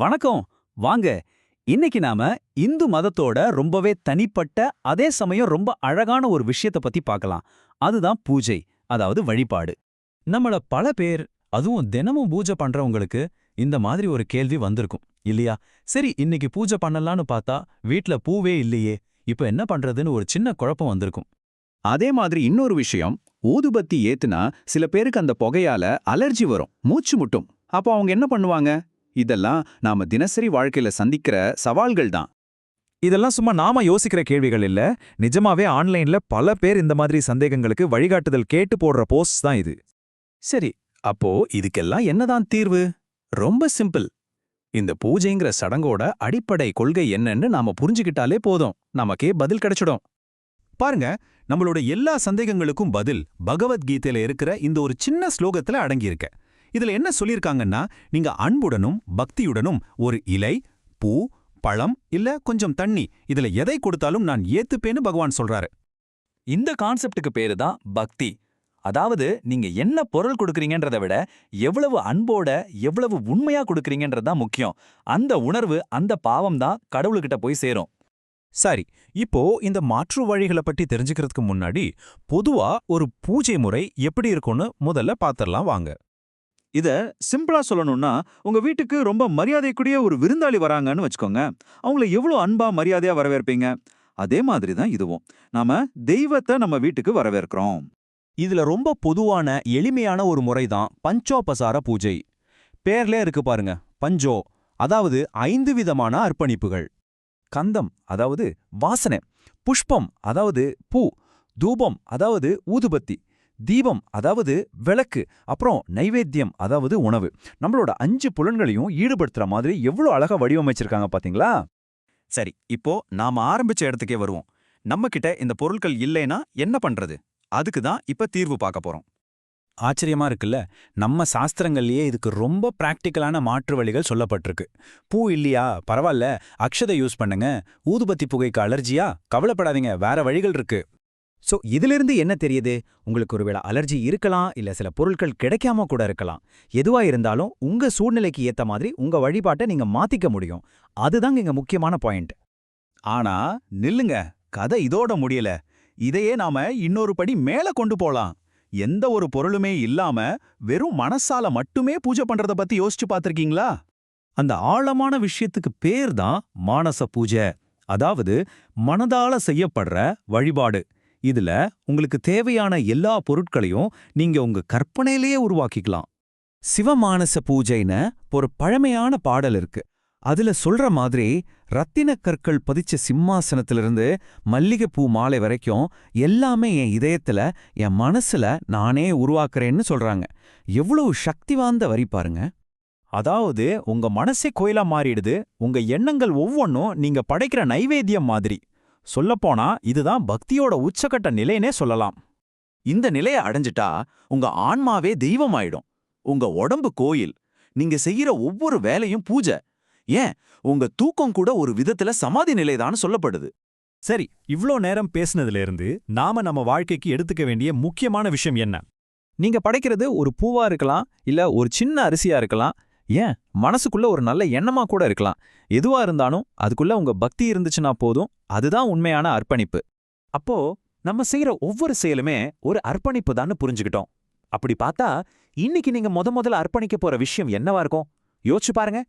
வணக்கம். வாங்க. இன்னைக்கு நாம இந்து மதத்தோட ரொம்பவே தனிப்பட்ட அதே சமயம் ரொம்ப அழகான ஒரு விஷயத்த பத்தி பார்க்கலாம். அதுதான் பூஜை அதாவது வழிபாடு. நம்மள பல பேர் அதுவும் தினமும் பூஜை பண்றவங்களுக்கு இந்த மாதிரி ஒரு கேள்வி வந்திருக்கும் இல்லையா? சரி இன்னைக்கு பூஜை பண்ணலாம்னு பார்த்தா வீட்ல பூவே இல்லையே இப்ப என்ன பண்றதுன்னு ஒரு சின்ன குழப்பம் வந்திருக்கும். அதே மாதிரி இன்னொரு விஷயம் ஊதுபத்தி ஏத்துனா சில பேருக்கு அந்த புகையால அலர்ஜி வரும் மூச்சு முட்டும். அப்போ அவங்க என்ன பண்ணுவாங்க? இதெல்லாம் நாம தினசரி வாழ்க்கையில சந்திக்கிற சவால்கள் தான் இதெல்லாம் சும்மா நாம யோசிக்கிற கேள்விகள் இல்ல. நிஜமாவே ஆன்லைன்ல பல பேர் இந்த மாதிரி சந்தேகங்களுக்கு வழிகாட்டுதல் கேட்டு போடுற போஸ்ட் தான் இது. சரி அப்போ இதுக்கெல்லாம் என்னதான் தீர்வு? ரொம்ப சிம்பிள். இந்த பூஜைங்கிற சடங்கோட அடிப்படை கொள்கை என்னன்னு நாம புரிஞ்சுக்கிட்டாலே போதும். நமக்கே பதில் கிடைச்சிடும். பாருங்க நம்மளோட எல்லா சந்தேகங்களுக்கும் பதில் பகவத்கீதையில இருக்கிற இந்த ஒரு சின்ன ஸ்லோகத்துல அடங்கியிருக்க. இதுல என்ன சொல்லியிருக்காங்கன்னா நீங்க அன்புடனும் பக்தியுடனும் ஒரு இலை பூ பழம் இல்ல கொஞ்சம் தண்ணி இதுல எதை கொடுத்தாலும் நான் ஏத்துப்பேன்னு பகவான் சொல்றாரு. இந்த கான்செப்டுக்கு பேரு தான் பக்தி. அதாவது நீங்க என்ன பொருள் கொடுக்கறீங்கன்றதை விட எவ்வளவு அன்போட எவ்வளவு உண்மையா கொடுக்கறீங்கன்றது தான் முக்கியம். அந்த உணர்வு அந்த பாவம் தான் கடவுள்கிட்ட போய் சேரும். சரி இப்போ இந்த மாற்று வழிகளை பற்றி தெரிஞ்சுக்கிறதுக்கு முன்னாடி பொதுவா ஒரு பூஜை முறை எப்படி இருக்கும்னு முதல்ல பாத்திரலாம் வாங்க. இத சிம்பிளா சொல்லணும்னா உங்க வீட்டுக்கு ரொம்ப மரியாதைக்குரிய ஒரு விருந்தாளி வராங்கன்னு வச்சுக்கோங்க. அவங்கள எவ்வளோ அன்பா மரியாதையா வரவேற்பீங்க? அதே மாதிரி தான் இதுவும். நாம தெய்வத்தை நம்ம வீட்டுக்கு வரவேற்கிறோம். இதுல ரொம்ப பொதுவான எளிமையான ஒரு முறைதான் பஞ்சோபசார பூஜை. பேர்லே இருக்கு பாருங்க பஞ்சோ அதாவது ஐந்து விதமான அர்ப்பணிப்புகள். கந்தம் அதாவது வாசனை. புஷ்பம் அதாவது பூ. தூபம் அதாவது ஊதுபத்தி. தீபம் அதாவது விளக்கு அப்புறம் நைவேத்தியம் அதாவது உணவு. நம்மளோட அஞ்சு புலன்களையும் ஈடுபடுத்துற மாதிரி எவ்வளோ அழகாக வடிவமைச்சிருக்காங்க பாத்தீங்களா? சரி இப்போ நாம ஆரம்பிச்ச இடத்துக்கே வருவோம். நம்மக்கிட்ட இந்த பொருட்கள் இல்லைன்னா என்ன பண்றது? அதுக்கு தான் இப்ப தீர்வு பார்க்க போறோம். ஆச்சரியமா இருக்குல்ல? நம்ம சாஸ்திரங்கள்லயே இதுக்கு ரொம்ப பிராக்டிக்கலான மாற்று வழிகள் சொல்லப்பட்டிருக்கு. பூ இல்லையா? பரவாயில்ல அக்ஷதை யூஸ் பண்ணுங்க. ஊதுபத்தி புகைக்கு அலர்ஜியா? கவலைப்படாதீங்க. வேற வழிகள் இருக்கு. சோ இதிலிருந்து என்ன தெரியுது? உங்களுக்கு ஒருவேளை அலர்ஜி இருக்கலாம் இல்ல சில பொருட்கள் கிடைக்காம கூட இருக்கலாம். எதுவா இருந்தாலும் உங்க சூழ்நிலைக்கு ஏத்த மாதிரி உங்க வழிபாட்டை நீங்க மாத்திக்க முடியும். அதுதாங்க இங்கே முக்கியமான பாயிண்ட் ஆனா நில்லுங்க. கதை இதோட முடியல. இதையே நாம இன்னொரு படி மேல கொண்டு போலாம். எந்த ஒரு பொருளுமே இல்லாம வெறும் மனசால மட்டுமே பூஜை பண்றத பத்தி யோசிச்சு பார்த்திருக்கீங்களா? அந்த ஆழமான விஷயத்துக்கு பேர் தான் மானச பூஜை. அதாவது மனதால செய்யப்படுற வழிபாடு. இதுல உங்களுக்கு தேவையான எல்லா பொருட்களையும் நீங்க உங்க கற்பனையிலேயே உருவாக்கிக்கலாம். சிவமானச பூஜைன்னு ஒரு பழமையான பாடல் இருக்கு. அதுல சொல்ற மாதிரி ரத்தினக் கற்கள் பதிச்ச சிம்மாசனத்திலிருந்து மல்லிகைப்பூ மாலை வரைக்கும் எல்லாமே என் இதயத்துல என் மனசுல நானே உருவாக்குறேன்னு சொல்றாங்க. எவ்வளவு சக்தி வாய்ந்த வரி பாருங்க. அதாவது உங்க மனசே கோயிலா மாறிடுது உங்க எண்ணங்கள் ஒவ்வொன்றும் நீங்க படைக்கிற நைவேத்தியம் மாதிரி. சொல்லப்போனா இதுதான் பக்தியோட உச்சக்கட்ட நிலைனே சொல்லலாம். இந்த நிலையை அடைஞ்சிட்டா உங்க ஆன்மாவே தெய்வமாயிடும். உங்க உடம்பு கோயில். நீங்க செய்யற ஒவ்வொரு வேலையும் பூஜை. ஏன்? உங்க தூக்கம் கூட ஒரு விதத்துல சமாதி நிலைதான்னு சொல்லப்படுது. சரி இவ்ளோ நேரம் பேசுனதுல இருந்து நாம நம்ம வாழ்க்கைக்கு எடுத்துக்க வேண்டிய முக்கியமான விஷயம் என்ன? நீங்க படைக்கிறது ஒரு பூவா இருக்கலாம் இல்ல ஒரு சின்ன அரிசியா இருக்கலாம். ஏன்? மனசுக்குள்ள ஒரு நல்ல எண்ணமா கூட இருக்கலாம். எதுவா இருந்தாலும் அதுக்குள்ள உங்க பக்தி இருந்துச்சுன்னா போதும். அதுதான் உண்மையான அர்ப்பணிப்பு. அப்போ நம்ம செய்யற ஒவ்வொரு செயலுமே ஒரு அர்ப்பணிப்பு தான் புரிஞ்சுக்கிட்டோம். அப்படி பார்த்தா இன்னைக்கு நீங்க முத முதல்ல அர்ப்பணிக்க போற விஷயம் என்னவா இருக்கும்? யோசிச்சு பாருங்க.